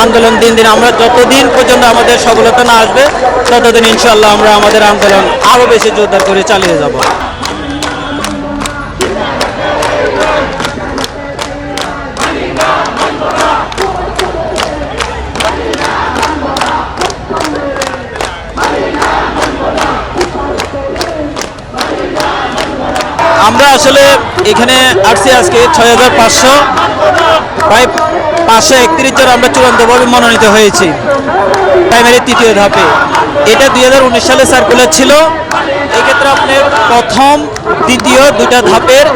আন্দোলন দিন দিন আমরা যতদিন পর্যন্ত আমাদের সফলতা না আসবে, ততদিন ইনশাল্লাহ আমরা আমাদের আন্দোলন আরও বেশি জোরদার করে চালিয়ে যাব। আমরা আসলে এখানে আসছি আজকে ছয় হাজার পাঁচশো। প্রায় পাঁচশো একত্রিশ জন আমরা চূড়ান্তভাবে মনোনীত হয়েছি। প্রাইমারি তৃতীয় ধাপে। এটা দুই হাজার উনিশ সালে সার্কুলার ছিল। এক্ষেত্রে আপনার প্রথম, দ্বিতীয় দুটা ধাপের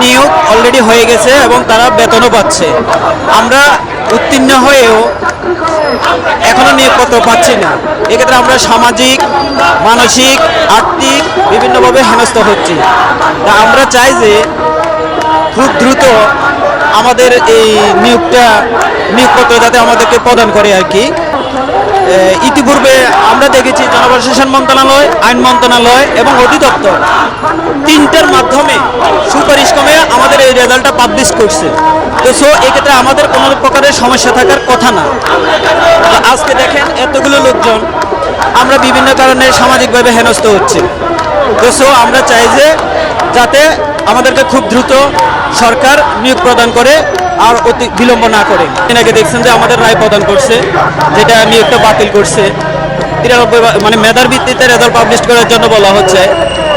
নিয়োগ অলরেডি হয়ে গেছে এবং তারা বেতনও পাচ্ছে। আমরা উত্তীর্ণ হয়েও এখনও নিয়োগপত্র পাচ্ছি না। এক্ষেত্রে আমরা সামাজিক, মানসিক, আর্থিক বিভিন্নভাবে হেনস্থ হচ্ছি। তা আমরা চাই যে খুব দ্রুত আমাদের এই নিয়োগটা, নিয়োগপত্র যাতে আমাদেরকে প্রদান করে আর কি। ইতিপূর্বে আমরা দেখেছি জনপ্রশাসন মন্ত্রণালয়, আইন মন্ত্রণালয় এবং অধিদপ্তর তিনটার মাধ্যমে সুপারিশ কমে আমাদের এই রেজাল্টটা পাবলিশ করছে। তো সো, এক্ষেত্রে আমাদের কোনো প্রকারের সমস্যা থাকার কথা না। আজকে দেখেন এতগুলো লোকজন, আমরা বিভিন্ন কারণে সামাজিকভাবে হেনস্থ হচ্ছে। তো সো, আমরা চাই যে যাতে আমাদেরকে খুব দ্রুত সরকার নিয়োগ প্রদান করে আর অতি বিলম্ব না করে। এনাকে দেখছেন যে আমাদের রায় প্রদান করছে, যেটা নিয়োগটা বাতিল করছে। তিরানব্বই মানে মেধার ভিত্তিতে রেজাল্ট পাবলিশ করার জন্য বলা হচ্ছে।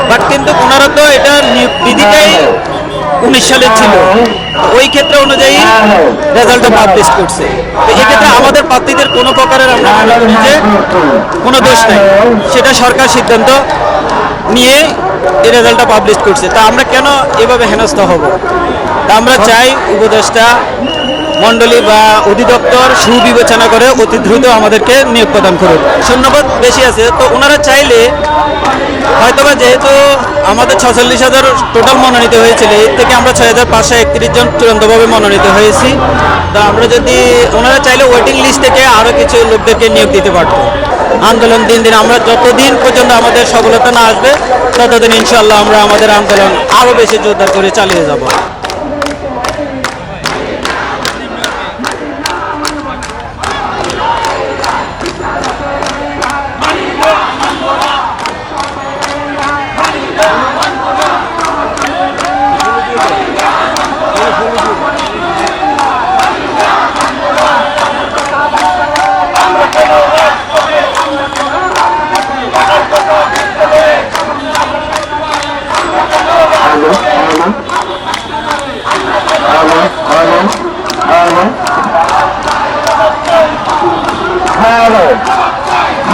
বাট কিন্তু ওনারা তো এটা বিধিটাই উনিশ সালে ছিল। ওই ক্ষেত্রে অনুযায়ী রেজাল্টটা পাবলিশ করছে। তো এক্ষেত্রে আমাদের প্রার্থীদের কোনো প্রকারের আমরা যে কোনো দোষ নেই। সেটা সরকার সিদ্ধান্ত। নিয়ে এই রেজাল্টটা পাবলিশ করছে। তা আমরা কেন এভাবে হেনস্থ হব? তা আমরা চাই উপদেষ্টা মণ্ডলী বা অধিদপ্তর সুবিবেচনা করে অতি দ্রুত আমাদেরকে নিয়োগ প্রদান করুক। শূন্যপদ বেশি আছে। তো ওনারা চাইলে হয়তোবা যেহেতু আমাদের ছচল্লিশ হাজার টোটাল মনোনীত হয়েছিল, এর থেকে আমরা ছয় হাজার পাঁচশো একত্রিশ জন চূড়ান্তভাবে মনোনীত হয়েছি। তা আমরা যদি ওনারা চাইলে ওয়েটিং লিস্ট থেকে আরও কিছু লোকদেরকে নিয়োগ দিতে পারতো। আন্দোলন দিন দিন আমরা যতদিন পর্যন্ত আমাদের সফলতা না আসবে ততদিন ইনশাল্লাহ আমরা আমাদের আন্দোলন আরও বেশি জোরদার করে চালিয়ে যাব। Hello, Hello, hello.